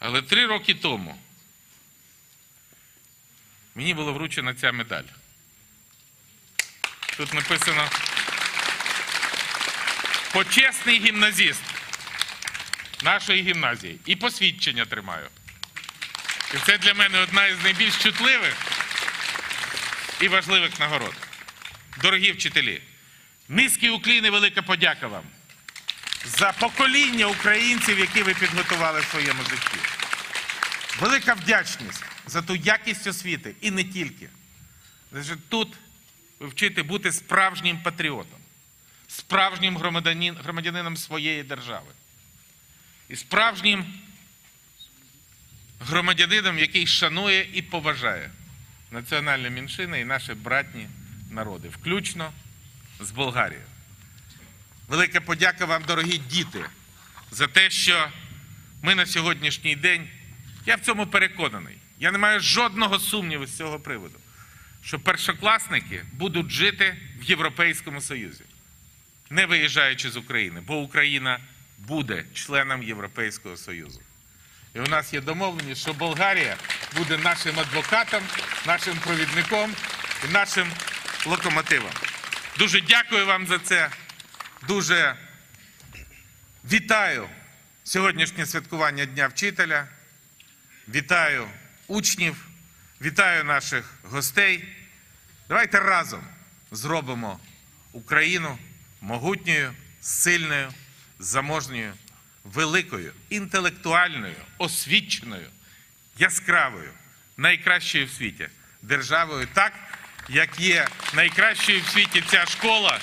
Але три роки тому мені була вручена ця медаль. Тут написано почесний гімназіст нашої гімназії. І посвідчення тримаю. І це для мене одна із найбільш чутливих і важливих нагород. Дорогі вчителі, низький уклін велика подяка вам за покоління українців, які ви підготували в своєму житті. Велика вдячність за ту якість освіти і не тільки. Тут ви вчите бути справжнім патріотом, справжнім громадянин- громадянином своєї держави. І справжнім громадянином, який шанує і поважає національні меншини і наші братні народи, включно з Болгарією. Велика подяка вам, дорогі діти, за те, що ми на сьогоднішній день, я в цьому переконаний, я не маю жодного сумніву з цього приводу, що першокласники будуть жити в Європейському Союзі, не виїжджаючи з України, бо Україна буде членом Європейського Союзу. І у нас є домовленість, що Болгарія буде нашим адвокатом, нашим провідником і нашим локомотивом. Дуже дякую вам за це. Дуже вітаю сьогоднішнє святкування Дня вчителя. Вітаю учнів, вітаю наших гостей. Давайте разом зробимо Україну могутньою, сильною, заможньою, великою, інтелектуальною, освіченою, яскравою, найкращою в світі державою, так як є найкращою в світі ця школа,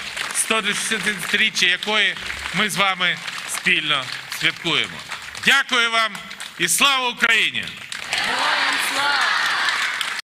160-річчя якої ми з вами спільно святкуємо. Дякую вам і слава Україні! Героям